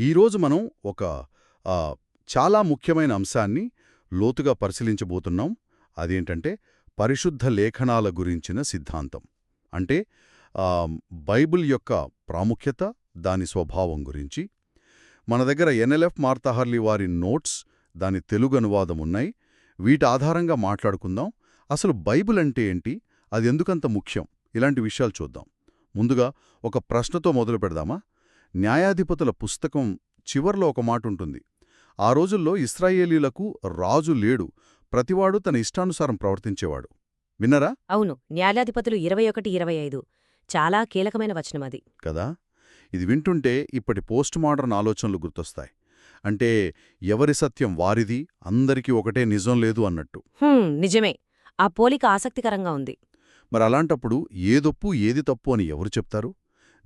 ఈరోజు మనం ఒక చాలా ముఖ్యమైన అంశాన్ని లోతుగా పరిశీలించబోతున్నాం. అదేంటంటే పరిశుద్ధ లేఖనాల గురించిన సిద్ధాంతం. అంటే బైబిల్ యొక్క ప్రాముఖ్యత దాని స్వభావం గురించి. మన దగ్గర ఎన్ఎల్ఎఫ్ మార్తాహర్లి వారి నోట్స్ దాని తెలుగు అనువాదం ఉన్నాయి. వీటి ఆధారంగా మాట్లాడుకుందాం. అసలు బైబిల్ అంటే ఏంటి? అది ఎందుకంత ముఖ్యం? ఇలాంటి విషయాలు చూద్దాం. ముందుగా ఒక ప్రశ్నతో మొదలు పెడదామా? న్యాయాధిపతుల పుస్తకం చివర్లో ఒక మాట ఉంటుంది ఆ రోజుల్లో ఇస్రాయేలీలకు రాజు లేడు. ప్రతివాడు తన ఇష్టానుసారం ప్రవర్తించేవాడు. విన్నరా? అవును. న్యాయాధిపతులు ఇరవై ఒకటి ఇరవై ఐదు. చాలా కీలకమైన వచనం అది. కదా? ఇది వింటుంటే ఇప్పటి పోస్ట్ మోడర్న్ ఆలోచనలు గుర్తొస్తాయి. అంటే ఎవరి సత్యం వారిది అందరికీ ఒకటే నిజం లేదు అన్నట్టు. నిజమే. ఆ పోలిక ఆసక్తికరంగా ఉంది. మరి అలాంటప్పుడు ఏదొప్పు ఏది తప్పు అని ఎవరు చెప్తారు?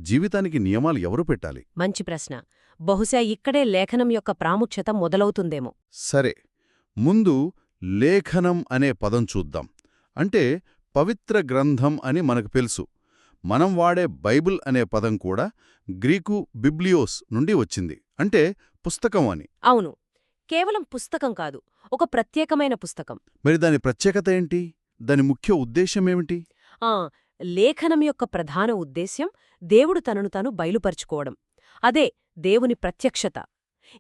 జీవితానికి నియమాలు ఎవరు పెట్టాలి? మంచి ప్రశ్న. బహుశా ఇక్కడే లేఖనం యొక్క ప్రాముఖ్యత మొదలవుతుందేమో. సరే. ముందు లేఖనం అనే పదం చూద్దాం. అంటే పవిత్ర గ్రంథం అని మనకు తెలుసు. మనం వాడే బైబిల్ అనే పదం కూడా గ్రీకు బిబ్లియోస్ నుండి వచ్చింది. అంటే పుస్తకం అని. అవును. కేవలం పుస్తకం కాదు. ఒక ప్రత్యేకమైన పుస్తకం. మరి దాని ప్రత్యేకత ఏంటి? దాని ముఖ్య ఉద్దేశమేమిటి ఆ లేఖనం యొక్క ప్రధాన ఉద్దేశ్యం దేవుడు తనను తాను బయలుపరుచుకోవడం. అదే దేవుని ప్రత్యక్షత.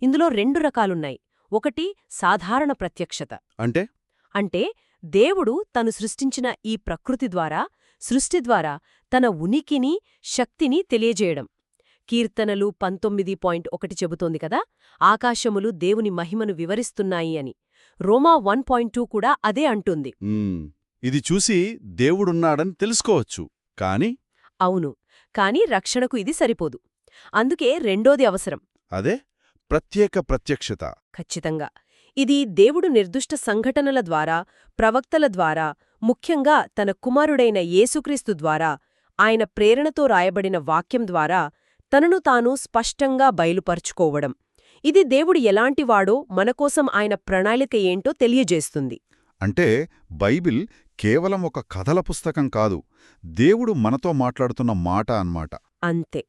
ఇందులో రెండు రకాలున్నాయి. ఒకటి సాధారణ ప్రత్యక్షత. అంటే? అంటే దేవుడు తను సృష్టించిన ఈ ప్రకృతి ద్వారా సృష్టి ద్వారా తన ఉనికిని శక్తిని తెలియజేయడం. కీర్తనలు పంతొమ్మిది పాయింట్ ఒకటి చెబుతోంది కదా ఆకాశములు దేవుని మహిమను వివరిస్తున్నాయి అని. రోమా వన్ పాయింట్ టూ కూడా అదే అంటుంది. ఇది చూసి దేవుడున్నాడని తెలుసుకోవచ్చు. కాని అవును. కాని రక్షణకు ఇది సరిపోదు. అందుకే రెండోది అవసరం. అదే ప్రత్యేక ప్రత్యక్షత. ఖచ్చితంగా. ఇది దేవుడు నిర్దుష్ట సంఘటనల ద్వారా ప్రవక్తల ద్వారా ముఖ్యంగా తన కుమారుడైన యేసుక్రీస్తు ద్వారా ఆయన ప్రేరణతో రాయబడిన వాక్యం ద్వారా తనను తాను స్పష్టంగా బయలుపరుచుకోవడం. ఇది దేవుడు ఎలాంటివాడో మనకోసం ఆయన ప్రణాళిక ఏంటో తెలియజేస్తుంది. అంటే బైబిల్ కేవలం ఒక కథల పుస్తకం కాదు దేవుడు మనతో మాట్లాడుతున్న మాట అన్నమాట. అంతే.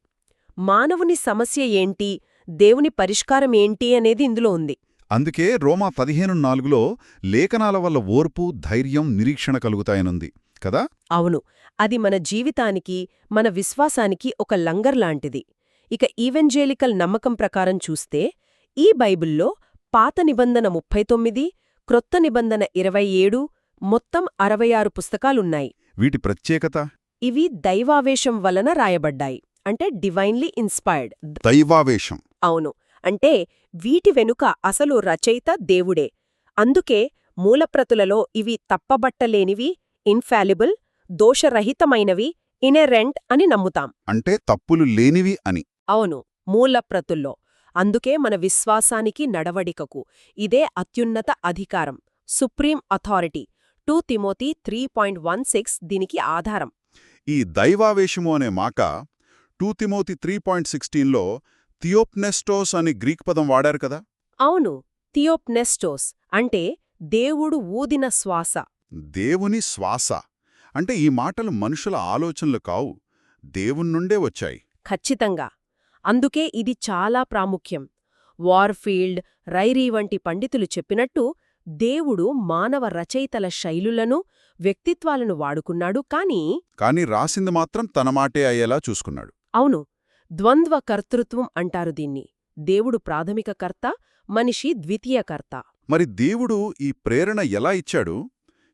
మానవుని సమస్య ఏంటి? దేవుని పరిష్కారం ఏంటి అనేది ఇందులో ఉంది. అందుకే రోమా పదిహేను నాలుగులో లేఖనాల వల్ల ఓర్పు ధైర్యం నిరీక్షణ కలుగుతాయనుంది కదా? అవును. అది మన జీవితానికి మన విశ్వాసానికి ఒక లంగర్ లాంటిది. ఇక ఈవెంజేలికల్ నమ్మకం ప్రకారం చూస్తే ఈ బైబిల్లో పాత నిబంధన ముప్పై తొమ్మిది క్రొత్త నిబంధన ఇరవై ఏడు మొత్తం అరవై ఆరు పుస్తకాలున్నాయి. వీటి ప్రత్యేకత? ఇవి దైవావేశం వలన రాయబడ్డాయి. అంటే డివైన్లీ ఇన్స్పైర్డ్. దైవావేశం. అవును. అంటే వీటి వెనుక అసలు రచయిత దేవుడే. అందుకే మూలప్రతులలో ఇవి తప్పబట్టలేనివి ఇన్ఫాలిబుల్ దోషరహితమైనవి ఇనెరెంట్ అని నమ్ముతాం. అంటే తప్పులు లేనివి అని. అవును. మూలప్రతుల్లో. అందుకే మన విశ్వాసానికి నడవడికకు. ఇదే అత్యున్నత అధికారం. Supreme authority. Two Timothy three point one six దీనికి ఆధారం. ఈ దైవావేశము అనే మాక టూ తిమోతి త్రీ పాయింట్ సిక్స్టీన్లో థియోప్నెస్టోస్ అని గ్రీక్ పదం వాడారు కదా? అవును. థియోప్నెస్టోస్ అంటే దేవుడు ఊదిన శ్వాస. దేవుని శ్వాస. అంటే ఈ మాటలు మనుషుల ఆలోచనలు కావు. దేవుణ్ణుండే వచ్చాయి. ఖచ్చితంగా. అందుకే ఇది చాలా ప్రాముఖ్యం. వార్ఫీల్డ్ రైరీ వంటి పండితులు చెప్పినట్టు దేవుడు మానవ రచయితల శైలులను వ్యక్తిత్వాలను వాడుకున్నాడు కాని కాని రాసింది మాత్రం తన మాటే అయ్యేలా చూసుకున్నాడు. అవును ద్వంద్వ కర్తృత్వం అంటారు దీన్ని. దేవుడు ప్రాథమిక కర్త మనిషి ద్వితీయ కర్త. మరి దేవుడు ఈ ప్రేరణ ఎలా ఇచ్చాడు?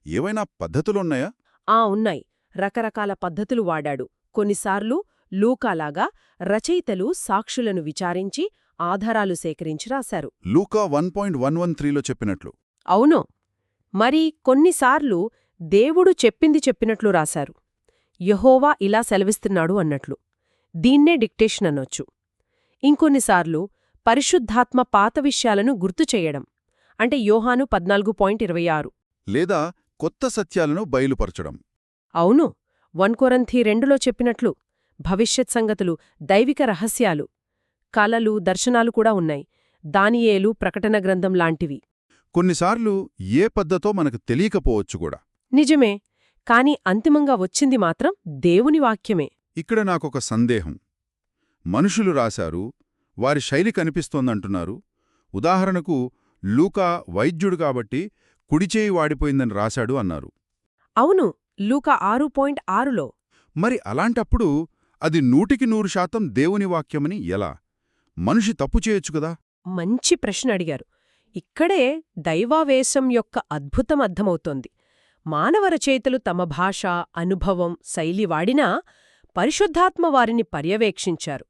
ఏవైనా పద్ధతులున్నాయా? ఆ ఉన్నాయి. రకరకాల పద్ధతులు వాడాడు. కొన్నిసార్లు లూకాలాగా రచయితలు సాక్షులను విచారించి ఆధారాలు సేకరించి రాశారు. లూకా వన్ పాయింట్ వన్ వన్ త్రీలో చెప్పినట్లు. అవును. మరి కొన్నిసార్లు దేవుడు చెప్పింది చెప్పినట్లు రాశారు. యహోవా ఇలా సెలవిస్తున్నాడు అన్నట్లు. దీన్నే డిక్టేషన్ అనొచ్చు. ఇంకొన్నిసార్లు పరిశుద్ధాత్మ పాత విషయాలను గుర్తు చేయడం. అంటే యోహాను పద్నాలుగు పాయింట్ ఇరవై ఆరు. లేదా కొత్త సత్యాలను బయలుపరచడం. అవును. వన్ కొరంథీ రెండులో చెప్పినట్లు. భవిష్యత్ సంగతులు దైవిక రహస్యాలు కలలు దర్శనాలు కూడా ఉన్నాయి. దానియేలు ప్రకటన గ్రంథం లాంటివి. కొన్నిసార్లు ఏ పద్ధతో మనకు తెలియకపోవచ్చు కూడా. నిజమే. కాని అంతిమంగా వచ్చింది మాత్రం దేవుని వాక్యమే. ఇక్కడ నాకొక సందేహం. మనుషులు రాశారు వారి శైలి కనిపిస్తోందంటున్నారు. ఉదాహరణకు లూకా వైద్యుడు కాబట్టి కుడిచేయి వాడిపోయిందని రాశాడు అన్నారు. అవును లూక ఆరు పాయింట్ ఆరులో. మరి అలాంటప్పుడు అది నూటికి నూరు శాతం దేవుని వాక్యమని ఎలా? మనిషి తప్పు చేయొచ్చు కదా? మంచి ప్రశ్న అడిగారు ఇక్కడే దైవావేశం యొక్క అద్భుతం అర్థమవుతోంది. మానవ రచయితలు తమ భాష అనుభవం శైలి వాడినా పరిశుద్ధాత్మ వారిని పర్యవేక్షించారు.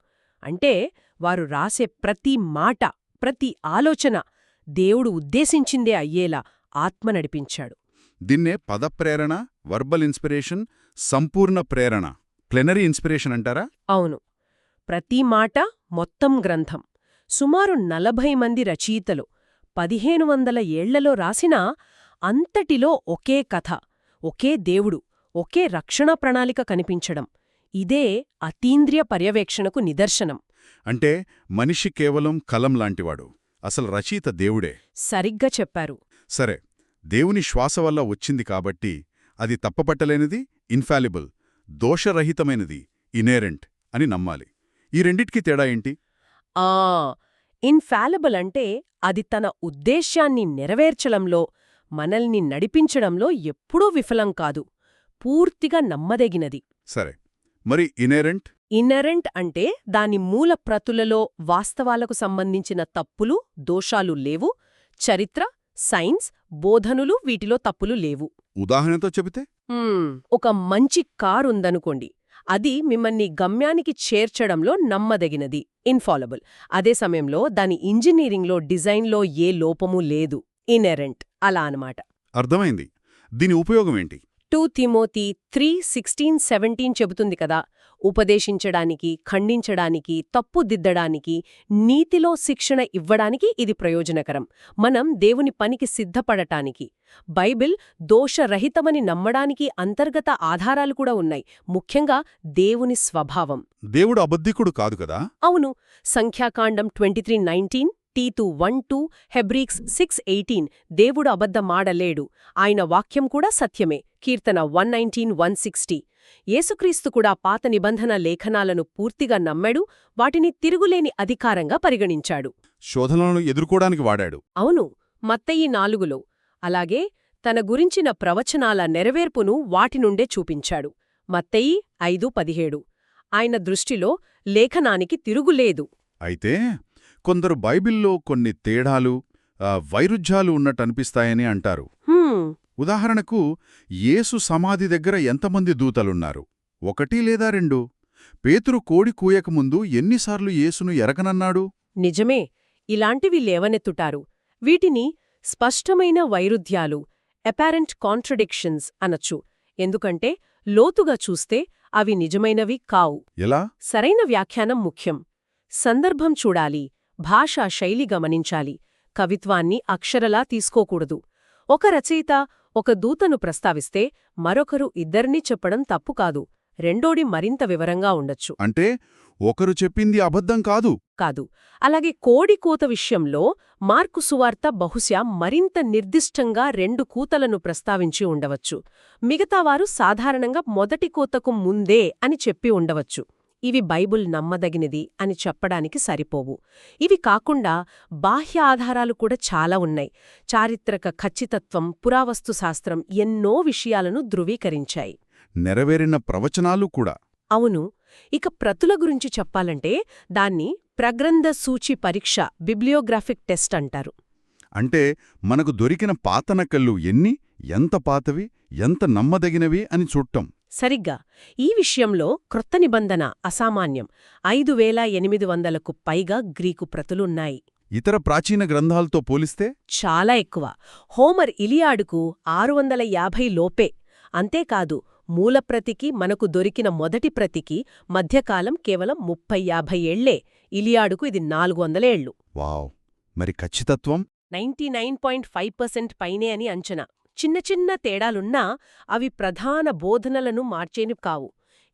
అంటే వారు రాసే ప్రతి మాట ప్రతి ఆలోచన దేవుడు ఉద్దేశించిందే అయ్యేలా ఆత్మ నడిపించాడు. దీన్నే పదప్రేరణ వర్బల్ ఇన్స్పిరేషన్ సంపూర్ణ ప్రేరణ. ప్లెనరీ ఇన్స్పిరేషన్ అంటారా? అవును. ప్రతి మాట మొత్తం గ్రంథం. సుమారు నలభై మంది రచయితలు పదిహేను వందల ఏళ్ళలో రాసినా అంతటిలో ఒకే కథ ఒకే దేవుడు ఒకే రక్షణ ప్రణాళిక కనిపించడం. ఇదే అతీంద్రియ పర్యవేక్షణకు నిదర్శనం. అంటే మనిషి కేవలం కలం లాంటివాడు. అసలు రచయిత దేవుడే. సరిగ్గా చెప్పారు. సరే దేవుని శ్వాస వల్ల వచ్చింది కాబట్టి అది తప్పపట్టలేనిది ఇన్ఫాలిబుల్ దోషరహితమైనది ఇనేరెంట్ అని నమ్మాలి. ఈ రెండిటికి తేడా ఏంటి? ఆ ఇన్ఫాలబుల్ అంటే అది తన ఉద్దేశ్యాన్ని నెరవేర్చడంలో మనల్ని నడిపించడంలో ఎప్పుడూ విఫలం కాదు పూర్తిగా నమ్మదగినది. సరే మరి ఇనేరెంట్? ఇన్నరెంట్ అంటే దాని మూల ప్రతులలో వాస్తవాలకు సంబంధించిన తప్పులు దోషాలు లేవు చరిత్ర సైన్స్ బోధనులు వీటిలో తప్పులు లేవు. ఉదాహరణతో చెబితే? ఒక మంచి కారుందనుకోండి అది మిమ్మల్ని గమ్యానికి చేర్చడంలో నమ్మదగినది ఇన్ఫాలబుల్. అదే సమయంలో దాని ఇంజనీరింగ్లో డిజైన్లో ఏ లోపమూ లేదు ఇనెరెంట్. అలా అనమాట. అర్థమైంది. దీని ఉపయోగం ఏంటి two Timothy three sixteen seventeen చెబుతుంది కదా ఉపదేశించడానికి ఖండించడానికి తప్పుదిద్దడానికి నీతిలో శిక్షణ ఇవ్వడానికి ఇది ప్రయోజనకరం. మనం దేవుని పనికి సిద్ధపడటానికి బైబిల్ దోషరహితమని నమ్మడానికి అంతర్గత ఆధారాలు కూడా ఉన్నాయి. ముఖ్యంగా దేవుని స్వభావం. దేవుడు అబద్ధికుడు కాదు కదా? అవును. సంఖ్యాకాండం twenty three nineteen టీతు one two Hebrews six eighteen. దేవుడు అబద్ధమాడలేడు. ఆయన వాక్యం కూడా సత్యమే. కీర్తన వన్ నైన్టీన్ వన్ సిక్స్టీ. యేసుక్రీస్తు కూడా పాత నిబంధన లేఖనాలను పూర్తిగా నమ్మాడు వాటిని తిరుగులేని అధికారంగా పరిగణించాడు. శోధనలను ఎదుర్కోవడానికి వాడాడు. అవును మత్తయి నాలుగులో. అలాగే తన గురించిన ప్రవచనాల నెరవేర్పును వాటి నుండే చూపించాడు. మత్తయి ఐదు పదిహేడు. ఆయన దృష్టిలో లేఖనానికి తిరుగులేదు అయితే కొందరు బైబిల్లో కొన్ని తేడాలు వైరుధ్యాలు ఉన్నట్టనిపిస్తాయని అంటారు. ఉదాహరణకు యేసు సమాధి దగ్గర ఎంతమంది దూతలున్నారు? ఒకటి లేదా రెండు? పేతురు కోడి కూయకముందు ఎన్నిసార్లు యేసును ఎరగనన్నాడు? నిజమే ఇలాంటివి లేవనెత్తుటారు. వీటిని స్పష్టమైన వైరుధ్యాలు అపారెంట్ కాంట్రడిక్షన్స్ అనొచ్చు. ఎందుకంటే లోతుగా చూస్తే అవి నిజమైనవి కావు. ఎలా? సరైన వ్యాఖ్యానం ముఖ్యం. సందర్భం చూడాలి భాషా శైలి గమనించాలి కవిత్వాన్ని అక్షరలా తీసుకోకూడదు. ఒక రచయిత ఒక దూతను ప్రస్తావిస్తే మరొకరు ఇద్దరినీ చెప్పడం తప్పు కాదు రెండోడి మరింత వివరంగా ఉండొచ్చు. అంటే ఒకరు చెప్పింది అబద్ధం కాదు. కాదు. అలాగే కోడి కూత విషయంలో మార్కు సువార్త బహుశా మరింత నిర్దిష్టంగా రెండు కూతలను ప్రస్తావించి ఉండవచ్చు. మిగతావారు సాధారణంగా మొదటి కూతకు ముందే అని చెప్పి ఉండవచ్చు. ఇవి బైబుల్ నమ్మదగినది అని చెప్పడానికి సరిపోవు. ఇవి కాకుండా బాహ్య ఆధారాలు కూడా చాలా ఉన్నాయి. చారిత్రక ఖచ్చితత్వం పురావస్తు శాస్త్రం ఎన్నో విషయాలను ధృవీకరించాయి. నెరవేరిన ప్రవచనాలు కూడా. అవును. ఇక ప్రతుల గురించి చెప్పాలంటే దాన్ని ప్రగ్రంథ సూచి పరీక్ష బిబ్లియోగ్రాఫిక్ టెస్ట్ అంటారు. అంటే మనకు దొరికిన పాత నకళ్ళు ఎన్ని ఎంత పాతవి ఎంత నమ్మదగినవి అని చూడటం. సరిగ్గా. ఈ విషయంలో క్రొత్త నిబంధన అసామాన్యం. ఐదు వేల ఎనిమిది వందలకు పైగా గ్రీకు ప్రతులున్నాయి. ఇతర ప్రాచీన గ్రంథాలతో పోలిస్తే? చాలా ఎక్కువ. హోమర్ ఇలియాడుకు ఆరు వందల యాభై లోపే. అంతేకాదు మూలప్రతికి మనకు దొరికిన మొదటి ప్రతికి మధ్యకాలం కేవలం ముప్పై యాభై ఏళ్ళే. ఇలియాడుకు ఇది నాలుగు వందలేళ్ళు వావ్. మరి ఖచ్చితత్వం? Ninety nine point five percent పైనే అని అంచనా. చిన్న చిన్న తేడాలున్నా అవి ప్రధాన బోధనలను మార్చేని కావు.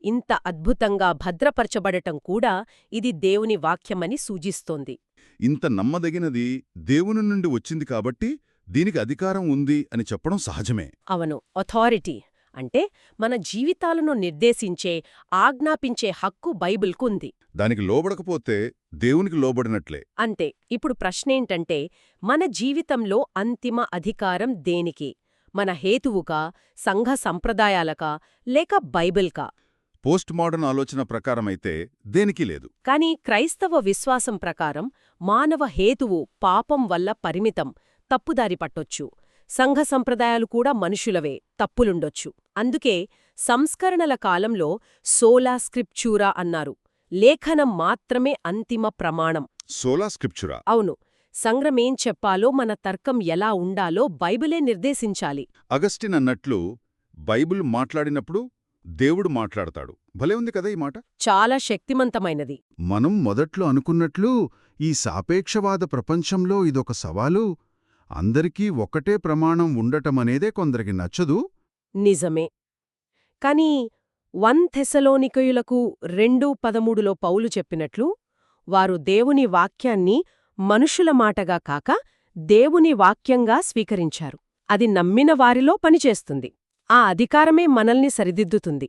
ఇంత అద్భుతంగా భద్రపరచబడటం కూడా ఇది దేవుని వాక్యమని సూచిస్తోంది. ఇంత నమ్మదగినది దేవుని నుండి వచ్చింది కాబట్టి దీనికి అధికారం ఉంది అని చెప్పడం సహజమే. అవను అథారిటీ అంటే మన జీవితాలను నిర్దేశించే ఆజ్ఞాపించే హక్కు బైబిల్కుంది. దానికి లోబడకపోతే దేవునికి లోబడినట్లే. అంతే ఇప్పుడు ప్రశ్నేంటంటే మన జీవితంలో అంతిమ అధికారం దేనికి? మన హేతువుకా సంఘ సంప్రదాయాలకా లేక బైబిల్కా? పోస్ట్ మోడర్న్ ఆలోచన ప్రకారమైతే దేనికి లేదు. కాని క్రైస్తవ విశ్వాసం ప్రకారం మానవ హేతువు పాపం వల్ల పరిమితం తప్పుదారి పట్టొచ్చు. సంఘ సంప్రదాయాలు కూడా మనుషులవే తప్పులుండొచ్చు. అందుకే సంస్కరణల కాలంలో సోలా స్క్రిప్చూరా అన్నారు. లేఖనం మాత్రమే అంతిమ ప్రమాణం. సోలా స్క్రిప్చురా? అవును. సంగ్రమేం చెప్పాలో మన తర్కం ఎలా ఉండాలో బైబిలే నిర్దేశించాలి. అగస్టిన్ అన్నట్లు బైబిల్ మాట్లాడినప్పుడు దేవుడు మాట్లాడతాడు. భలే ఉంది కదా ఈ మాట? చాలా శక్తిమంతమైనది. మనం మొదట్లో అనుకున్నట్లు ఈ సాపేక్షవాద ప్రపంచంలో ఇదొక సవాలు. అందరికీ ఒకటే ప్రమాణం ఉండటమనేదే కొందరికి నచ్చదు. నిజమే. కాని వన్ థెసలోనికయులకు రెండు పదమూడులో పౌలు చెప్పినట్లు వారు దేవుని వాక్యాన్ని మనుషుల మాటగా కాక దేవుని వాక్యంగా స్వీకరించారు. అది నమ్మిన వారిలో పనిచేస్తుంది. ఆ అధికారమే మనల్ని సరిదిద్దుతుంది.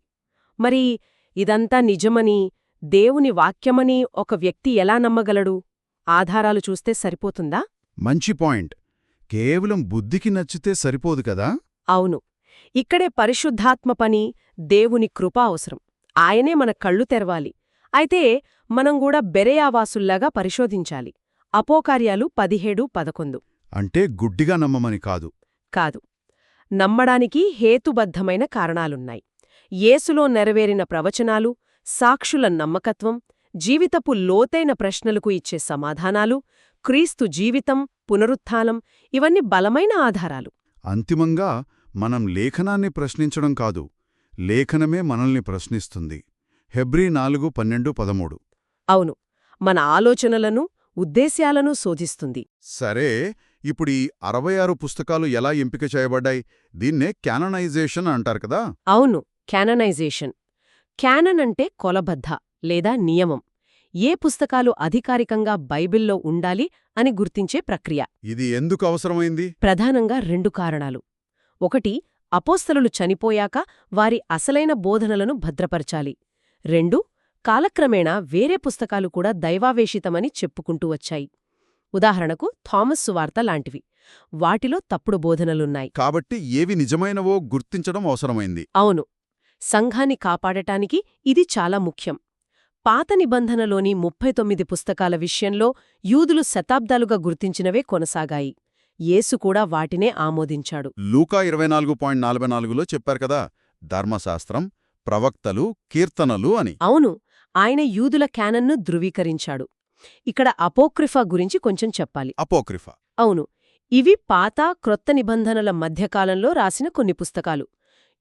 మరి ఇదంతా నిజమని దేవుని వాక్యమని ఒక వ్యక్తి ఎలా నమ్మగలడు? ఆధారాలు చూస్తే సరిపోతుందా? మంచి పాయింట్. కేవలం బుద్ధికి నచ్చితే సరిపోదు కదా? అవును. ఇక్కడే పరిశుద్ధాత్మ పని దేవుని కృప అవసరం. ఆయనే మన కళ్ళు తెరవాలి. అయితే మనం కూడా బెరయావాసుల్లాగా పరిశోధించాలి. అపోకార్యాలు పదిహేడు పదకొందు అంటే గుడ్డిగా నమ్మమని కాదు. కాదు. నమ్మడానికి హేతుబద్ధమైన కారణాలున్నాయి. యేసులో నెరవేరిన ప్రవచనాలు సాక్షుల నమ్మకత్వం జీవితపు లోతైన ప్రశ్నలకు ఇచ్చే సమాధానాలు క్రీస్తు జీవితం పునరుత్థానం ఇవన్నీ బలమైన ఆధారాలు. అంతిమంగా మనం లేఖనాన్ని ప్రశ్నించడం కాదు లేఖనమే మనల్ని ప్రశ్నిస్తుంది. హెబ్రీ నాలుగు పన్నెండు పదమూడు. అవును. మన ఆలోచనలను ఉద్దేశ్యాలను శోధిస్తుంది. సరే ఇప్పుడు ఈ అరవై ఆరు పుస్తకాలు ఎలా ఎంపిక చేయబడ్డాయి? దీన్నే క్యాననైజేషన్ అంటారు కదా? అవును క్యాననైజేషన్. క్యానన్ అంటే కొలబద్ధ లేదా నియమం. ఏ పుస్తకాలు అధికారికంగా బైబిల్లో ఉండాలి అని గుర్తించే ప్రక్రియ. ఇది ఎందుకు అవసరమైంది? ప్రధానంగా రెండు కారణాలు. ఒకటి అపోస్తలులు చనిపోయాక వారి అసలైన బోధనలను భద్రపరచాలి. రెండు కాలక్రమేణా వేరే పుస్తకాలు కూడా దైవావేశితమని చెప్పుకుంటూ వచ్చాయి. ఉదాహరణకు థామస్ సువార్త లాంటివి. వాటిలో తప్పుడు బోధనలున్నాయి. కాబట్టి ఏవి నిజమైనవో గుర్తించడం అవసరమైంది. అవును. సంఘాన్ని కాపాడటానికి ఇది చాలా ముఖ్యం. పాత నిబంధనలోని ముప్పై తొమ్మిది పుస్తకాల విషయంలో యూదులు శతాబ్దాలుగా గుర్తించినవే కొనసాగాయి. యేసు కూడా వాటినే ఆమోదించాడు. లూకా ఇరవై నాలుగు పాయింట్ నలభై నాలుగులో చెప్పారు కదా ధర్మశాస్త్రం ప్రవక్తలు కీర్తనలు అని. అవును. ఆయన యూదుల క్యానన్ను ధృవీకరించాడు. ఇక్కడ అపోక్రిఫా గురించి కొంచెం చెప్పాలి. అపోక్రిఫా. అవును ఇవి పాత క్రొత్త నిబంధనల మధ్యకాలంలో రాసిన కొన్ని పుస్తకాలు.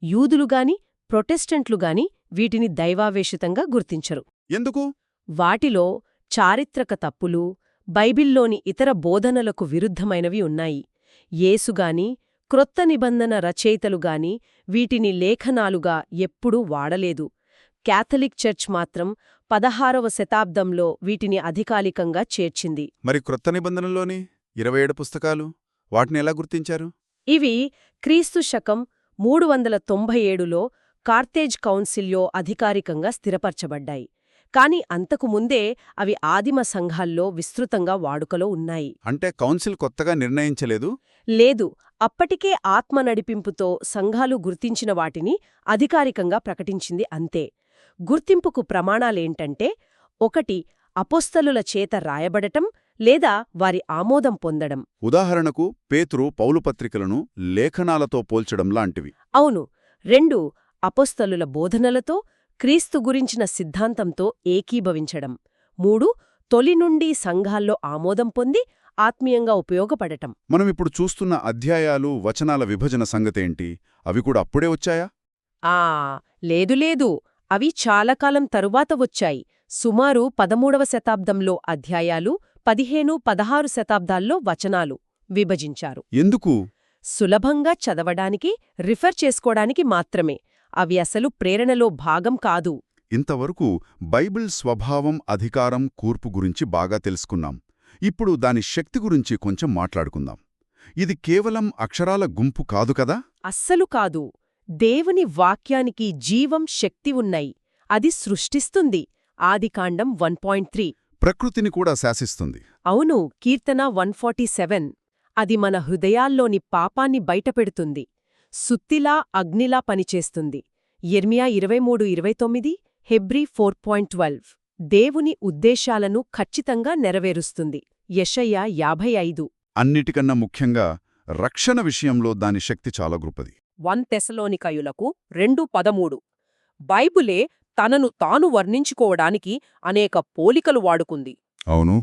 యూదులుగాని ప్రొటెస్టెంట్లుగాని వీటిని దైవావేశితంగా గుర్తించరు. ఎందుకు? వాటిలో చారిత్రక తప్పులు బైబిల్లోని ఇతర బోధనలకు విరుద్ధమైనవి ఉన్నాయి. యేసుగాని క్రొత్త నిబంధన రచయితలుగాని వీటిని లేఖనాలుగా ఎప్పుడూ వాడలేదు. క్యాథలిక్ చర్చ్ మాత్రం పదహారవ శతాబ్దంలో వీటిని అధికారికంగా చేర్చింది. మరి క్రొత్త నిబంధనలోని ఇరవై ఏడు పుస్తకాలు వాటిని ఎలా గుర్తించారు? ఇవి క్రీస్తు శకం మూడు వందల తొంభై ఏడులో కార్తేజ్ కౌన్సిల్లో అధికారికంగా స్థిరపరచబడ్డాయి. కాని అంతకు ముందే అవి ఆదిమ సంఘాల్లో విస్తృతంగా వాడుకలో ఉన్నాయి. అంటే కౌన్సిల్ కొత్తగా నిర్ణయించలేదు? లేదు అప్పటికే ఆత్మ నడిపింపుతో సంఘాలు గుర్తించిన వాటిని అధికారికంగా ప్రకటించింది అంతే. గుర్తింపుకు ప్రమాణాలేంటంటే ఒకటి అపోస్తలుల చేత రాయబడటం లేదా వారి ఆమోదం పొందడం. ఉదాహరణకు పేతురు పౌలు పత్రికలను లేఖనాలతో పోల్చడం లాంటివి. అవును రెండు అపోస్తలుల బోధనలతో క్రీస్తు గురించిన సిద్ధాంతంతో ఏకీభవించడం. మూడు తొలి నుండి సంఘాల్లో ఆమోదం పొంది ఆత్మీయంగా ఉపయోగపడటం. మనమిప్పుడు చూస్తున్న అధ్యాయాలు వచనాల విభజన సంగతేంటి? అవి కూడా అప్పుడే వచ్చాయా? ఆ లేదు లేదు. అవి చాలా కాలం తరువాత వచ్చాయి. సుమారు పదమూడవ శతాబ్దంలో అధ్యాయాలు పదిహేను పదహారు శతాబ్దాల్లో వచనాలు విభజించారు. ఎందుకు? సులభంగా చదవడానికి రిఫర్ చేసుకోవడానికి మాత్రమే. అవి అసలు ప్రేరణలో భాగం కాదు. ఇంతవరకు బైబిల్ స్వభావం అధికారం కూర్పు గురించి బాగా తెలుసుకున్నాం. ఇప్పుడు దాని శక్తి గురించి కొంచెం మాట్లాడుకుందాం. ఇది కేవలం అక్షరాల గుంపు కాదు కదా? అస్సలు కాదు. దేవుని వాక్యానికి జీవం శక్తి ఉన్నాయి. అది సృష్టిస్తుంది. ఆదికాండం వన్ పాయింట్ త్రీ. ప్రకృతిని కూడా శాసిస్తుంది. అవును కీర్తన వన్ ఫార్టీ సెవెన్. అది మన హృదయాల్లోని పాపాన్ని బయటపెడుతుంది. సుత్తిలా అగ్నిలా పనిచేస్తుంది. ఎర్మియా ఇరవై మూడు ఇరవై తొమ్మిది హెబ్రీ ఫోర్ పాయింట్ ట్వెల్వ్. దేవుని ఉద్దేశాలను ఖచ్చితంగా నెరవేరుస్తుంది. యెషయా యాభై ఐదు. అన్నిటికన్నా ముఖ్యంగా రక్షణ విషయంలో దాని శక్తి చాలా గొప్పది. వన్ తెసలోనికయులకు రెండు పదమూడు. బైబులే తనను తాను వర్ణించుకోవడానికి అనేక పోలికలు వాడుకుంది. అవును.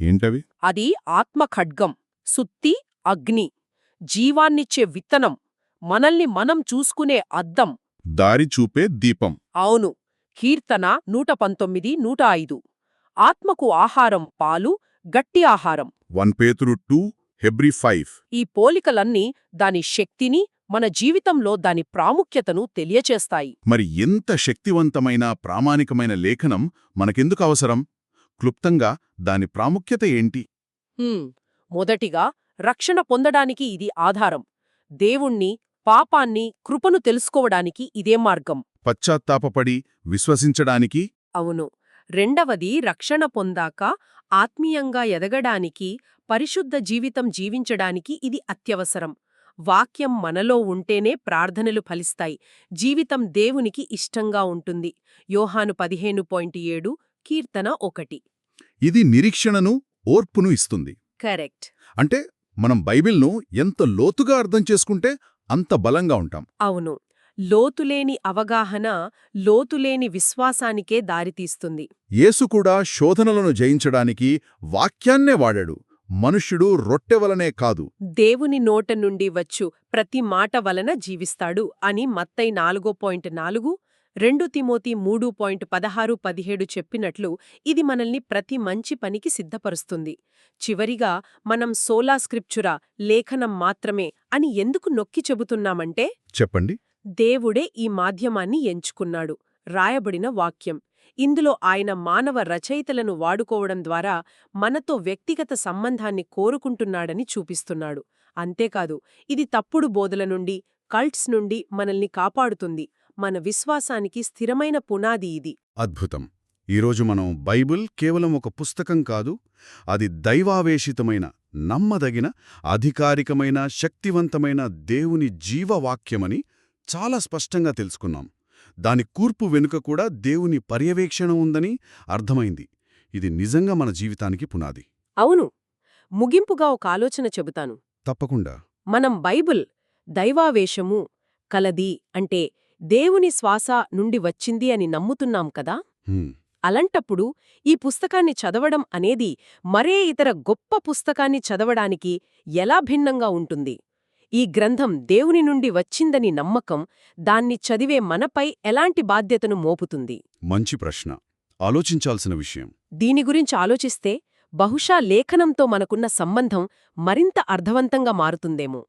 ఏంటవి? అది ఆత్మ ఖడ్గం సుత్తి అగ్ని జీవాన్నిచ్చే విత్తనం మనల్ని మనం చూసుకునే అద్దం. దారి చూపే దీపం. అవును. కీర్తన నూట పంతొమ్మిది నూట ఐదు. ఆత్మకు ఆహారం పాలు గట్టి ఆహారం. వన్ పేతురు టూ హెబ్రీ ఫైవ్. ఈ పోలికలన్నీ దాని శక్తిని మన జీవితంలో దాని ప్రాముఖ్యతను తెలియచేస్తాయి. మరి ఎంత శక్తివంతమైన ప్రామాణికమైన లేఖనం మనకెందుకు అవసరం? క్లుప్తంగా దాని ప్రాముఖ్యత ఏంటి. మొదటిగా రక్షణ పొందడానికి ఇది ఆధారం. దేవుణ్ణి పాపాన్ని కృపను తెలుసుకోవడానికి ఇదే మార్గం. పశ్చాత్తాపపడి విశ్వసించడానికి? అవును. రెండవది రక్షణ పొందాక ఆత్మీయంగా ఎదగడానికి పరిశుద్ధ జీవితం జీవించడానికి ఇది అత్యవసరం. వాక్యం మనలో ఉంటేనే ప్రార్థనలు ఫలిస్తాయి. జీవితం దేవునికి ఇష్టంగా ఉంటుంది. యోహాను పదిహేను పాయింట్ ఏడు కీర్తన ఒకటి. ఇది నిరీక్షణను ఓర్పును ఇస్తుంది. కరెక్ట్. అంటే మనం బైబిల్ను ఎంత లోతుగా అర్థం చేసుకుంటే అంత బలంగా ఉంటాం. అవును. లోతులేని అవగాహన లోతులేని విశ్వాసానికే దారితీస్తుంది. యేసు కూడా శోధనలను జయించడానికి వాక్యాన్నే వాడాడు. మనుష్యుడు రొట్టె వలనే కాదు. దేవుని నోట నుండి వచ్చు ప్రతి మాట వలన జీవిస్తాడు అని మత్తై నాలుగో పాయింట్ నాలుగు రెండు తిమోతి మూడు పాయింట్ పదహారు పదిహేడు చెప్పినట్లు ఇది మనల్ని ప్రతి మంచి పనికి సిద్ధపరుస్తుంది. చివరిగా మనం సోలా స్క్రిప్చురా లేఖనం మాత్రమే అని ఎందుకు నొక్కి చెబుతున్నామంటే చెప్పండి. దేవుడే ఈ మాధ్యమాన్ని ఎంచుకున్నాడు. రాయబడిన వాక్యం. ఇందులో ఆయన మానవ రచయితలను వాడుకోవడం ద్వారా మనతో వ్యక్తిగత సంబంధాన్ని కోరుకుంటున్నాడని చూపిస్తున్నాడు. అంతేకాదు ఇది తప్పుడు బోధల నుండి కల్ట్స్ నుండి మనల్ని కాపాడుతుంది. మన విశ్వాసానికి స్థిరమైన పునాది ఇది. అద్భుతం. ఈరోజు మనం బైబిల్ కేవలం ఒక పుస్తకం కాదు అది దైవావేశితమైన నమ్మదగిన అధికారికమైన శక్తివంతమైన దేవుని జీవవాక్యమని చాలా స్పష్టంగా తెలుసుకున్నాం. దాని కూర్పు వెనుక కూడా దేవుని పర్యవేక్షణ ఉందని అర్థమైంది. ఇది నిజంగా మన జీవితానికి పునాది. అవును. ముగింపుగా ఒక ఆలోచన చెబుతాను. తప్పకుండా. మనం బైబుల్ దైవావేశము కలది అంటే దేవుని శ్వాస నుండి వచ్చింది అని నమ్ముతున్నాం కదా? అలాంటప్పుడు ఈ పుస్తకాన్ని చదవడం అనేది మరే ఇతర గొప్ప పుస్తకాన్ని చదవడానికి ఎలా భిన్నంగా ఉంటుంది? ఈ గ్రంథం దేవుని నుండి వచ్చిందని నమ్మకం దాన్ని చదివే మనపై ఎలాంటి బాధ్యతను మోపుతుంది? మంచి ప్రశ్న. ఆలోచించాల్సిన విషయం. దీని గురించి ఆలోచిస్తే బహుశా లేఖనంతో మనకున్న సంబంధం మరింత అర్థవంతంగా మారుతుందేమో.